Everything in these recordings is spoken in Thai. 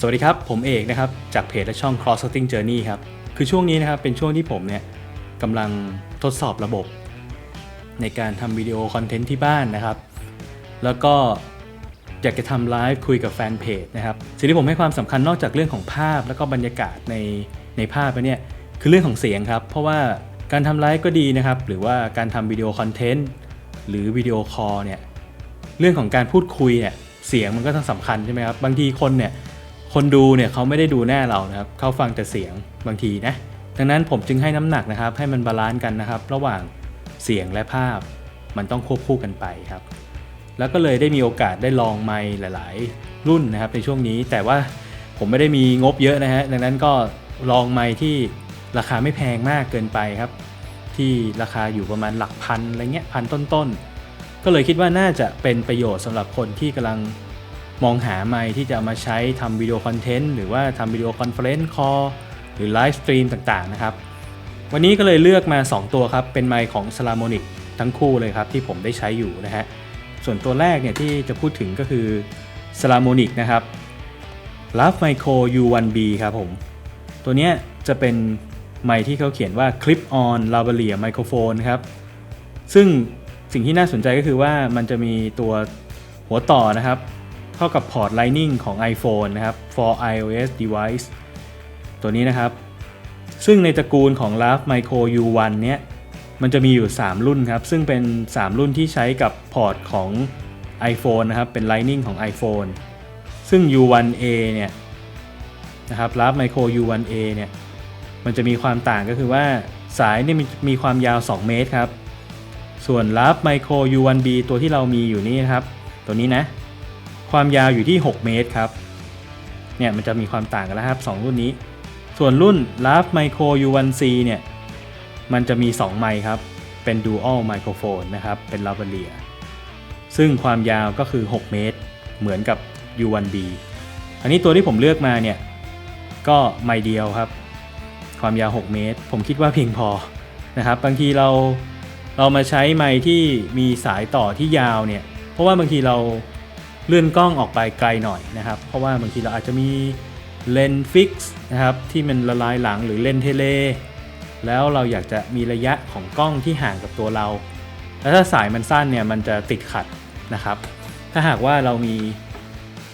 สวัสดีครับ ผมเอกนะครับ จากเพจและช่อง Cross Cutting Journey ครับ คือช่วงนี้นะครับ เป็นช่วงที่ผมเนี่ยกำลังทดสอบระบบ ในการทำวิดีโอคอนเทนต์ที่บ้านนะครับ แล้วก็อยากจะทำไลฟ์คุยกับแฟนเพจนะครับสิ่งที่ผมให้ความสำคัญนอกจากเรื่องของภาพ แล้วก็บรรยากาศในในภาพเนี่ยคือเรื่องของเสียงครับ เพราะว่าการทำไลฟ์ก็ดีนะครับ หรือว่าการทำวิดีโอคอนเทนต์หรือวิดีโอคอลเนี่ยเรื่องของการพูดคุยเนี่ยเสียงมันก็ต้องสำคัญใช่ไหมครับบางทีคนเนี่ย คนดูเนี่ยเขาไม่ได้ดูหน้าเรานะครับเขาฟังแต่เสียงบางทีนะดังนั้นผมจึงให้น้ำหนักนะครับ ให้มันบาลานซ์กันนะครับ ระหว่างเสียงและภาพมันต้องควบคู่กันไปครับ แล้วก็เลยได้มีโอกาสได้ลองไมค์หลาย ๆ รุ่นนะครับในช่วงนี้แต่ว่าผมไม่ได้มีงบเยอะนะฮะดังนั้นก็ลองไมค์ที่ราคาไม่แพงมากเกินไปครับ ที่ราคาอยู่ประมาณหลักพันอะไรเงี้ยพันต้นๆก็เลยคิดว่าน่าจะเป็นประโยชน์สำหรับคนที่กำลัง มองหาไมค์ที่จะเอามาใช้ทำวิดีโอคอนเทนต์หรือว่าทำวิดีโอคอนเฟอเรนซ์คอลหรือไลฟ์สตรีมต่างๆนะครับ วันนี้ก็เลยเลือกมา 2 ตัวครับ เป็นไมค์ของ s a l a m o n i c ทั้งคู่เลยครับ ที่ผมได้ใช้อยู่นะฮะส่วนตัวแรกเนี่ยที่จะพูดถึงก็คือ s a l a m o n i c นะครับ l a v Micro U1B ครับผม ตัวเนี้ยจะเป็นไมค์ที่เขาเขียนว่า Clip on Lavalier Microphone ครับ ซึ่งสิ่งที่น่าสนใจก็คือว่ามันจะมีตัวหัวต่อนะครับ เข้ากับพอร์ต Lightning ของ iPhone นะครับ for iOS device ตัวนี้นะครับ ซึ่งในตระกูลของ Lav Micro U1 เนี้ยมันจะมีอยู่ 3 รุ่นครับ ซึ่งเป็น 3 รุ่นที่ใช้กับพอร์ตของ iPhone นะครับ เป็น Lightning ของ iPhone ซึ่ง U1A เนี่ยนะครับ Lav Micro U1A เนี่ยมันจะมีความต่างก็คือว่าสายเนี่ยมีความยาว 2 เมตรครับ ส่วน Lav Micro U1B ตัวที่เรามีอยู่นี่นะครับ ตัวนี้นะ ความยาวอยู่ที่ 6 เมตรครับ เนี่ยมันจะมีความต่างกันแล้วครับ 2 รุ่นนี้ ส่วนรุ่น Lav Micro U1C เนี่ย มันจะมี 2 ไมค์ครับ เป็น Dual Microphone นะครับ เป็น Lavalier ซึ่งความยาวก็คือ 6 เมตร เหมือนกับ U1B อันนี้ตัวที่ผมเลือกมาเนี่ย ก็ไมค์เดียวครับ ความยาว 6 เมตร ผมคิดว่าเพียงพอนะครับ บางทีเราเรามาใช้ไมค์ที่มีสายต่อที่ยาวเนี่ย เพราะว่าบางทีเรา เลื่อนกล้องออกไปไกลหน่อยนะครับ เพราะว่าบางทีเราอาจจะมีเลนส์ฟิกซ์นะครับที่มันละลายหลังหรือเลนส์เทเล แล้วเราอยากจะมีระยะของกล้องที่ห่างกับตัวเรา แล้วถ้าสายมันสั้นเนี่ยมันจะติดขัดนะครับ ถ้าหากว่าเรามี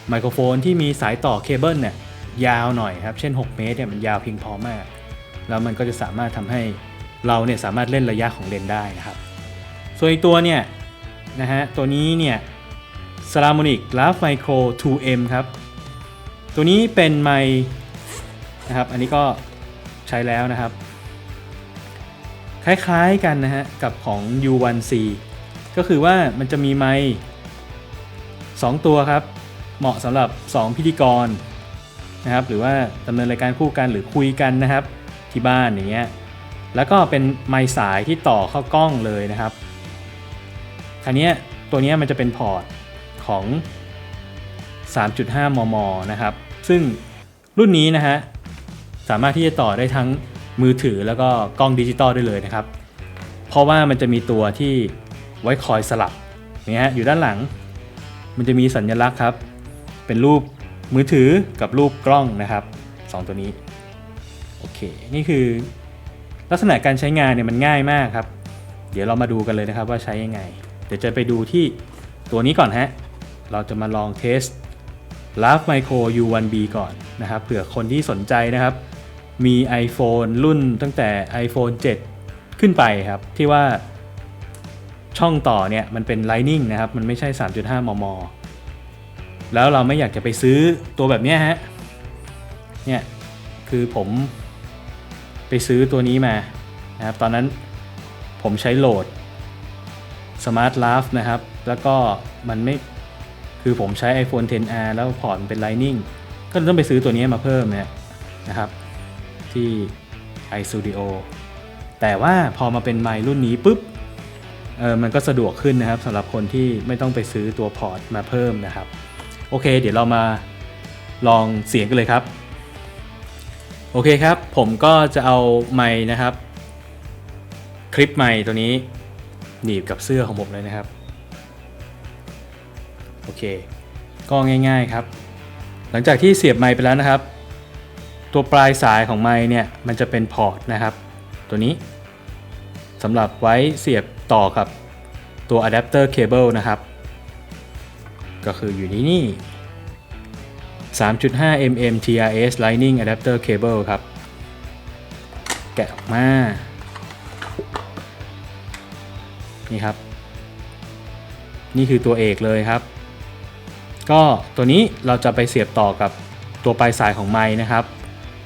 ไมโครโฟนที่มีสายต่อเคเบิลเนี่ยยาวหน่อยครับ เช่น 6 เมตรเนี่ยมันยาวเพียงพอมาก แล้วมันก็จะสามารถทำให้เราเนี่ยสามารถเล่นระยะของเลนได้นะครับ ส่วนอีกตัวเนี่ยนะฮะตัวนี้เนี่ย s a l a m o n i c Lav Micro 2M ครับ ตัวนี้เป็นไมนะครับ อันนี้ก็ใช้แล้วนะครับ คล้ายๆกันนะฮะ กับของ U1C ก็คือว่ามันจะมีไมค์2ตัวครับ เหมาะสำหรับ 2 พิธีกรนะครับ หรือว่าดำเนินรายการคู่กันหรือคุยกันนะครับที่บ้านอย่างเงี้ย แล้วก็เป็นไมค์สายที่ต่อเข้ากล้องเลยนะครับคันนี้ตัวนี้มันจะเป็นพอร์ต ของ 3.5 มม นะครับ ซึ่งรุ่นนี้นะฮะ สามารถที่จะต่อได้ทั้งมือถือแล้วก็กล้องดิจิตอลได้เลยนะครับ เพราะว่ามันจะมีตัวที่ไว้คอยสลับนี่ฮะอยู่ด้านหลัง มันจะมีสัญลักษณ์ครับ เป็นรูปมือถือกับรูปกล้องนะครับสองตัวนี้ โอเค นี่คือลักษณะการใช้งานเนี่ยมันง่ายมากครับ เดี๋ยวเรามาดูกันเลยนะครับว่าใช้ยังไง เดี๋ยวจะไปดูที่ตัวนี้ก่อนฮะ เราจะมาลองเทส Lav Micro U1B ก่อนนะครับเผื่อคนที่สนใจนะครับ มี iPhone รุ่นตั้งแต่ iPhone 7 ขึ้นไปครับ ที่ว่าช่องต่อเนี่ย มันเป็น Lightning นะครับ มันไม่ใช่ 3.5 มม แล้วเราไม่อยากจะไปซื้อตัวแบบนี้ฮะ เนี่ย คือผมไปซื้อตัวนี้มานะครับ ตอนนั้นผมใช้โหลด Smart Lav นะครับ แล้วก็มันไม่ คือผมใช้ iPhone 10R แล้วพอร์ตมันเป็น Lightning ก็ต้องไปซื้อตัวนี้มาเพิ่มเนี่ยนะครับ ที่ iStudio แต่ว่าพอมาเป็นไม์รุ่นนี้ปุ๊บเออมันก็สะดวกขึ้นนะครับสำหรับคนที่ไม่ต้องไปซื้อตัวพอร์ตมาเพิ่มนะครับ โอเค เดี๋ยวเรามาลองเสียงกันเลยครับ โอเคครับ ผมก็จะเอาไมค์นะครับ คลิปไมค์ตัวนี้หนีบกับเสื้อของผมเลยนะครับ โอเค ก็ง่ายๆครับ หลังจากที่เสียบไมค์ไปแล้วนะครับ ตัวปลายสายของไมค์เนี่ยมันจะเป็นพอร์ตนะครับ ตัวนี้สำหรับไว้เสียบต่อกับตัวอะแดปเตอร์เคเบิลนะครับ ก็คืออยู่ที่นี่ 3.5 mm TRS Lightning Adapter Cable ครับ แกะออกมา นี่ครับ นี่คือตัวเอกเลยครับ ก็ตัวนี้เราจะไปเสียบต่อกับตัวปลายสายของไม้นะครับ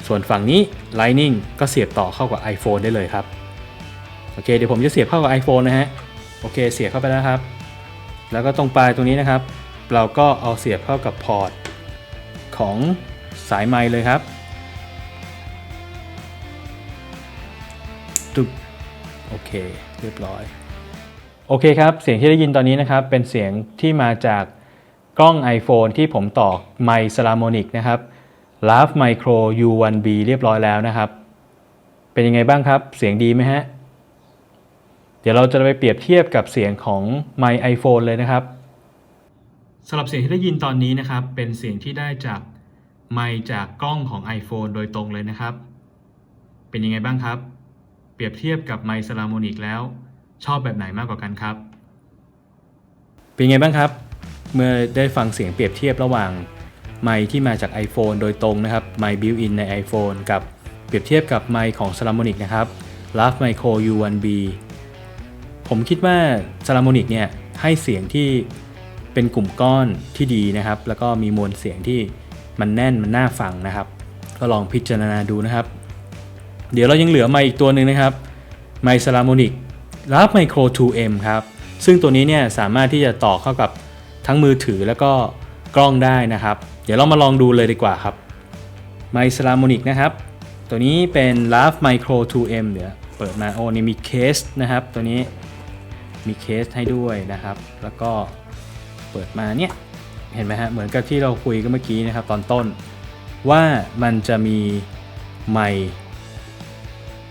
ส่วนฝั่งนี้ Lightning ก็เสียบต่อเข้ากับ iPhone ได้เลยครับ โอเค เดี๋ยวผมจะเสียบเข้ากับ iPhone นะฮะ โอเค เสียบเข้าไปแล้วครับ แล้วก็ตรงปลายตรงนี้นะครับ เราก็เอาเสียบเข้ากับพอร์ตของสายไม้เลยครับตุ๊บโอเค เรียบร้อย โอเคครับ เสียงที่ได้ยินตอนนี้นะครับ เป็นเสียงที่มาจาก กล้อง iPhone ที่ผมต่อไมค์ s ล a m o n i c นะครับ Lav Micro U1B เรียบร้อยแล้วนะครับ เป็นยังไงบ้างครับ เสียงดีไหมฮะ เดี๋ยวเราจะไปเปรียบเทียบกับเสียงของไมค์ iPhone เลยนะครับสำหรับเสียงที่ได้ยินตอนนี้นะครับ เป็นเสียงที่ได้จากไมค์จากกล้องของ iPhone โดยตรงเลยนะครับ เป็นยังไงบ้างครับ เปรียบเทียบกับไมค์ s ล a m o n i c แล้ว ชอบแบบไหนมากกว่ากันครับ เป็นไงบ้างครับ เมื่อได้ฟังเสียงเปรียบเทียบระหว่างไมค์ที่มาจาก iPhone โดยตรงนะครับไมค์ built-in ใน iPhone กับเปรียบเทียบกับไมค์ของ s a l a m o n i c นะครับ Lav Micro U1B ผมคิดว่า s a l a m o n i c เนี่ยให้เสียงที่เป็นกลุ่มก้อนที่ดีนะครับ แล้วก็มีมวลเสียงที่มันแน่นมันน่าฟังนะครับ ก็ลองพิจารณาดูนะครับ เดี๋ยวเรายังเหลือไมค์อีกตัวหนึ่งนะครับไมค์ s a l a m o n i c Lav Micro 2M ครับซึ่งตัวนี้เนี่ยสามารถที่จะต่อเข้ากับ ทั้งมือถือแล้วก็กล้องได้นะครับ เดี๋ยวเรามาลองดูเลยดีกว่าครับไมค์ s a l a m o n i c นะครับ ตัวนี้เป็น Lav Micro 2M เดี๋ยวเปิดมาโอ้นี่มีเคสนะครับ ตัวนี้มีเคสให้ด้วยนะครับ แล้วก็เปิดมาเนี่ยเห็นไหมฮะเหมือนกับที่เราคุยกันเมื่อกี้นะครับ ตอนต้นว่ามันจะมีไมค์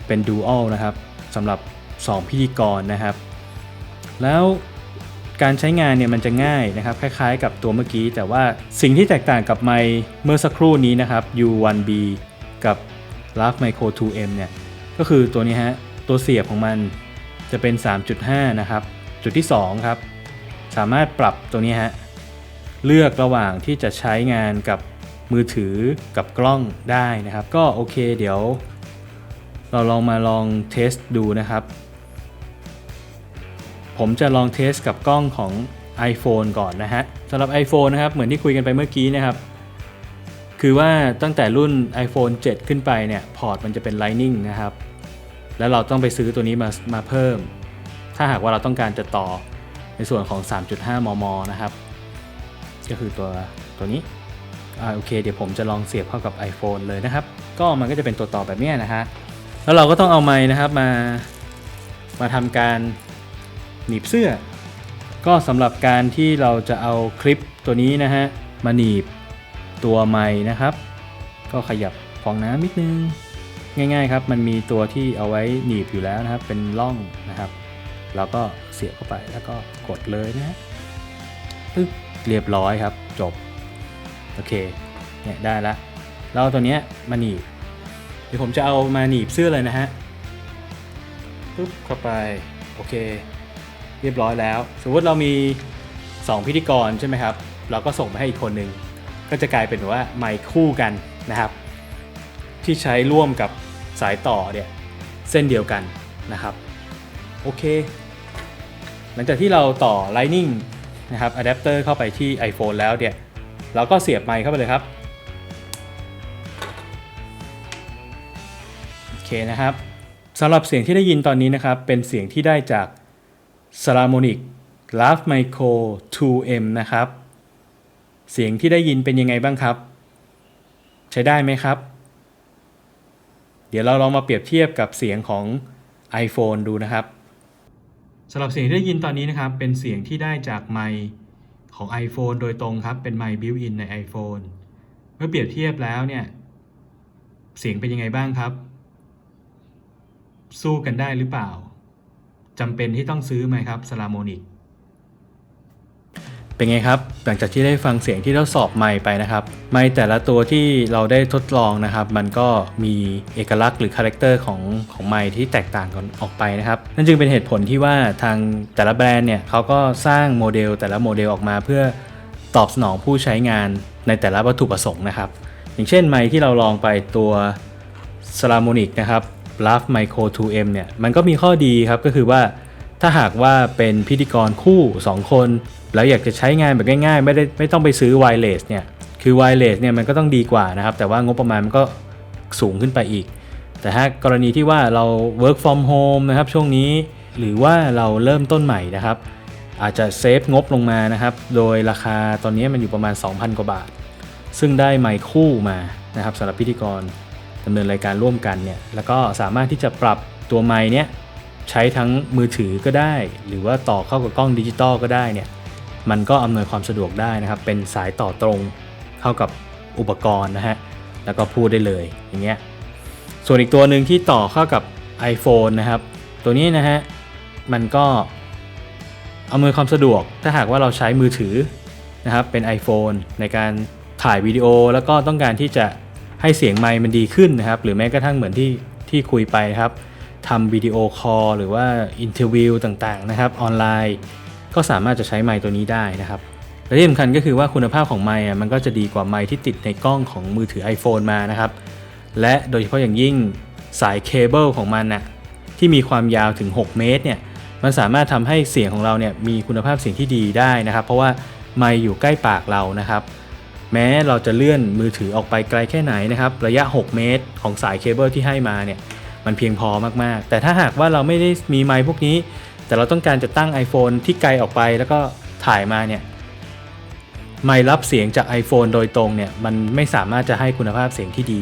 เป็น Dual นะครับสำหรับ 2 พิธีกรนะครับ แล้ว การใช้งานเนี่ยมันจะง่ายนะครับคล้ายๆ กับตัวเมื่อกี้ แต่ว่าสิ่งที่แตกต่างกับไมค์เมื่อสักครู่นี้นะครับ U1B กับ Lav Micro 2M เนี่ยก็คือตัวนี้ฮะตัวเสียบของมันจะเป็น 3.5 นะครับ จุดที่ 2 ครับ สามารถปรับตัวนี้ฮะเลือกระหว่างที่จะใช้งานกับมือถือกับกล้องได้นะครับ ก็โอเคเดี๋ยว เราลองมาลองเทสดูนะครับ ผมจะลองเทสกับกล้องของ iPhone ก่อนนะฮะสำหรับ iPhone นะครับ เหมือนที่คุยกันไปเมื่อกี้นะครับ คือว่าตั้งแต่รุ่น iPhone 7 ขึ้นไปเนี่ย พอร์ตมันจะเป็น Lightning นะครับ แล้วเราต้องไปซื้อตัวนี้มามาเพิ่ม ถ้าหากว่าเราต้องการจะต่อในส่วนของ 3.5 มม นะครับ ก็คือตัวตัวนี้อ่าโอเค เดี๋ยวผมจะลองเสียบเข้ากับ iPhone เลยนะครับ ก็มันก็จะเป็นตัวต่อแบบนี้นะฮะ แล้วเราก็ต้องเอาไม้นะครับมา มาทำการ หนีบเสื้อ ก็สำหรับการที่เราจะเอาคลิปตัวนี้นะฮะมาหนีบตัวไม้นะครับ ก็ขยับฟองน้ำนิดนึง ง่ายๆครับ มันมีตัวที่เอาไว้หนีบอยู่แล้วนะครับ เป็นร่องนะครับ เราก็เสียบเข้าไปแล้วก็กดเลยนะฮะปึ๊บเรียบร้อยครับ จบ โอเค เนี่ยได้ละเราตัวเนี้ยมาหนีบ เดี๋ยวผมจะเอามาหนีบเสื้อเลยนะฮะปึ๊บเข้าไป โอเค เรียบร้อยแล้ว สมมติเรามี 2 พิธีกรใช่ไหมครับ เราก็ส่งไปให้อีกคนหนึ่งก็จะกลายเป็นว่าไมค์คู่กันนะครับ ที่ใช้ร่วมกับสายต่อเนี่ยเส้นเดียวกันนะครับโอเค หลังจากที่เราต่อ Lightning นะครับอะแดปเตอร์เข้าไปที่ iPhone แล้วเนี่ยเราก็เสียบไมค์เข้าไปเลยครับโอเคนะครับสำหรับเสียงที่ได้ยินตอนนี้นะครับ เป็นเสียงที่ได้จาก s a l a m o n i c Lav Micro 2M นะครับ เสียงที่ได้ยินเป็นยังไงบ้างครับ ใช้ได้ไหมครับ เดี๋ยวเราลองมาเปรียบเทียบกับเสียงของ iPhone ดูนะครับสำหรับเสียงที่ได้ยินตอนนี้นะครับ เป็นเสียงที่ได้จากไมค์ของ iPhone โดยตรงครับ เป็นไมค์ built-in ใน iPhone เมื่อเปรียบเทียบแล้วเนี่ย เสียงเป็นยังไงบ้างครับ สู้กันได้หรือเปล่า จำเป็นที่ต้องซื้อไหมครับสลาโมนิกเป็นไงครับ หลังจากที่ได้ฟังเสียงที่ทดสอบไมค์ไปนะครับ ไมค์แต่ละตัวที่เราได้ทดลองนะครับ มันก็มีเอกลักษณ์หรือคาแรคเตอร์ของของไมค์ที่แตกต่างกันออกไปนะครับ นั่นจึงเป็นเหตุผลที่ว่าทางแต่ละแบรนด์เนี่ยเขาก็สร้างโมเดลแต่ละโมเดลออกมาเพื่อตอบสนองผู้ใช้งานในแต่ละวัตถุประสงค์นะครับ อย่างเช่นไมค์ที่เราลองไปตัว s a l a m o n i c นะครับ l a v Micro 2M เนี่ยมันก็มีข้อดีครับก็คือว่าถ้าหากว่าเป็นพิธีกรคู่ 2 คน แล้วอยากจะใช้งานแบบง่ายๆ ไม่ได้ไม่ต้องไปซื้อ wireless เนี่ยคือ wireless เนี่ยมันก็ต้องดีกว่านะครับ แต่ว่างบประมาณมันก็สูงขึ้นไปอีก แต่ถ้ากรณีที่ว่าเรา work from home นะครับช่วงนี้หรือว่าเราเริ่มต้นใหม่นะครับ อาจจะเซฟงบลงมานะครับ โดยราคาตอนนี้มันอยู่ประมาณ 2,000 กว่าบาท ซึ่งได้ไมค์คู่มานะครับสำหรับพิธีกร ดำเนินรายการร่วมกันเนี่ยแล้วก็สามารถที่จะปรับตัวไมค์เนี่ยใช้ทั้งมือถือก็ได้ หรือว่าต่อเข้ากับกล้องดิจิตอลก็ได้เนี่ยมันก็อำนวยความสะดวกได้นะครับ เป็นสายต่อตรงเข้ากับอุปกรณ์นะฮะแล้วก็พูดได้เลยอย่างเงี้ยส่วนอีกตัวหนึ่งที่ต่อเข้ากับ iPhone นะครับ ตัวนี้นะฮะมันก็อำนวยความสะดวกถ้าหากว่าเราใช้มือถือนะครับเป็น iPhone ในการถ่ายวิดีโอแล้วก็ต้องการที่จะ ให้เสียงไมค์มันดีขึ้นนะครับ หรือแม้กระทั่งเหมือนที่ที่คุยไปครับทำวิดีโอคอลหรือว่าอินเทอร์วิวต่างๆนะครับออนไลน์ ก็สามารถจะใช้ไมค์ตัวนี้ได้นะครับและที่สำคัญก็คือว่าคุณภาพของไมค์อะมันก็จะดีกว่าไมค์ที่ติดในกล้องของมือถือ iPhone มานะครับ และโดยเฉพาะอย่างยิ่งสายเคเบิลของมันน่ะที่มีความยาวถึง 6 เมตรเนี่ยมันสามารถทำให้เสียงของเราเนี่ยมีคุณภาพเสียงที่ดีได้นะครับ เพราะว่าไมค์อยู่ใกล้ปากเรานะครับ แม้เราจะเลื่อนมือถือออกไปไกลแค่ไหนนะครับ ระยะ 6 เมตร ของสายเคเบิลที่ให้มาเนี่ยมันเพียงพอมากๆ แต่ถ้าหากว่าเราไม่ได้มีไมค์พวกนี้ แต่เราต้องการจะตั้ง iPhone ที่ไกลออกไปแล้วก็ถ่ายมาเนี่ยไมค์รับเสียงจาก iPhone โดยตรงเนี่ยมันไม่สามารถจะให้คุณภาพเสียงที่ดี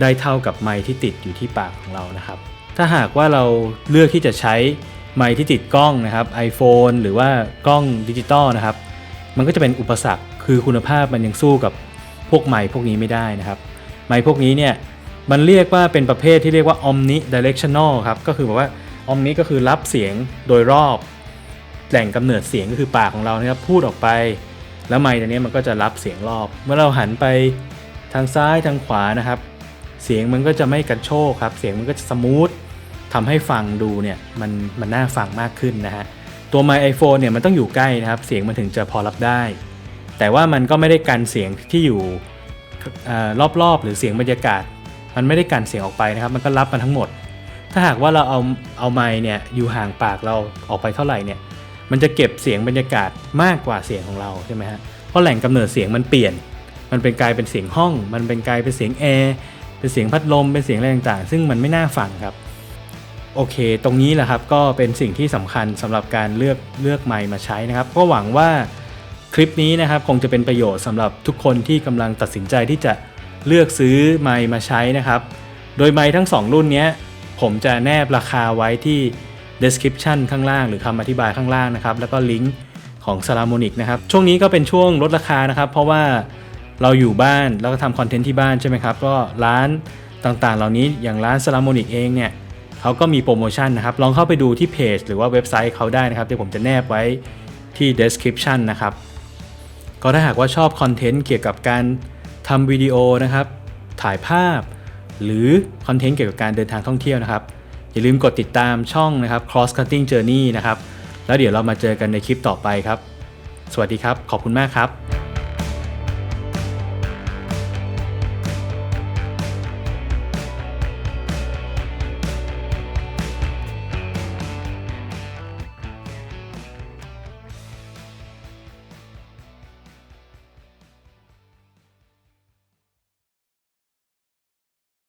ได้เท่ากับไมค์ที่ติดอยู่ที่ปากของเรานะครับ ถ้าหากว่าเราเลือกที่จะใช้ไมค์ที่ติดกล้องนะครับ iPhone หรือว่ากล้องดิจิตอลนะครับ มันก็จะเป็นอุปสรรค คือคุณภาพมันยังสู้กับพวกไมค์พวกนี้ไม่ได้นะครับ ไมค์พวกนี้เนี่ยมันเรียกว่าเป็นประเภทที่เรียกว่า omni directional ครับ ก็คือแบบว่า omni ก็คือรับเสียงโดยรอบ แหล่งกำเนิดเสียงก็คือปากของเรานะครับพูดออกไป แล้วไมค์ตัวนี้มันก็จะรับเสียงรอบ เมื่อเราหันไปทางซ้ายทางขวานะครับ เสียงมันก็จะไม่กระโชกครับ เสียงมันก็จะสมูททำให้ฟังดูเนี่ยมันมันน่าฟังมากขึ้นนะฮะตัวไมค์ iPhone เนี่ยมันต้องอยู่ใกล้นะครับ เสียงมันถึงจะพอรับได้ แต่ว่ามันก็ไม่ได้กันเสียงที่อยู่รอบๆ หรือเสียงบรรยากาศ มันไม่ได้กันเสียงออกไปนะครับ มันก็รับมาทั้งหมด ถ้าหากว่าเราเอาเอาไมค์เนี่ยอยู่ห่างปากเราออกไปเท่าไหร่เนี่ยมันจะเก็บเสียงบรรยากาศมากกว่าเสียงของเราใช่ไหมฮะเพราะแหล่งกำเนิดเสียงมันเปลี่ยน มันเป็นกลายเป็นเสียงห้อง มันเป็นกลายเป็นเสียงแอร์เป็นเสียงพัดลมเป็นเสียงอะไรต่างๆ ซึ่งมันไม่น่าฟังครับโอเค ตรงนี้แหละครับก็เป็นสิ่งที่สำคัญสำหรับการเลือกเลือกไมค์มาใช้นะครับ ก็หวังว่า คลิปนี้นะครับคงจะเป็นประโยชน์สำหรับทุกคนที่กำลังตัดสินใจที่จะเลือกซื้อไมค์มาใช้นะครับ โดยไมค์ทั้ง 2 รุ่นนี้ผมจะแนบราคาไว้ที่ description ข้างล่างหรือคำอธิบายข้างล่างนะครับ แล้วก็ลิงก์ของ s a l a m o n i c นะครับ ช่วงนี้ก็เป็นช่วงลดราคานะครับ เพราะว่าเราอยู่บ้านแล้วก็ทำคอนเทนต์ที่บ้านใช่ไหมครับ ก็ร้านต่างๆ เหล่านี้อย่างร้าน s a l a m o n i c เองเนี่ยเขาก็มีโปรโมชั่นนะครับ ลองเข้าไปดูที่เพจหรือว่าเว็บไซต์เขาได้นะครับเดี๋ยวผมจะแนบไว้ที่ description นะครับ ก็ถ้าหากว่าชอบคอนเทนต์เกี่ยวกับการทำวิดีโอนะครับ ถ่ายภาพ หรือคอนเทนต์เกี่ยวกับการเดินทางท่องเที่ยวนะครับ อย่าลืมกดติดตามช่องนะครับ cross cutting journey นะครับ แล้วเดี๋ยวเรามาเจอกันในคลิปต่อไปครับ สวัสดีครับ ขอบคุณมากครับ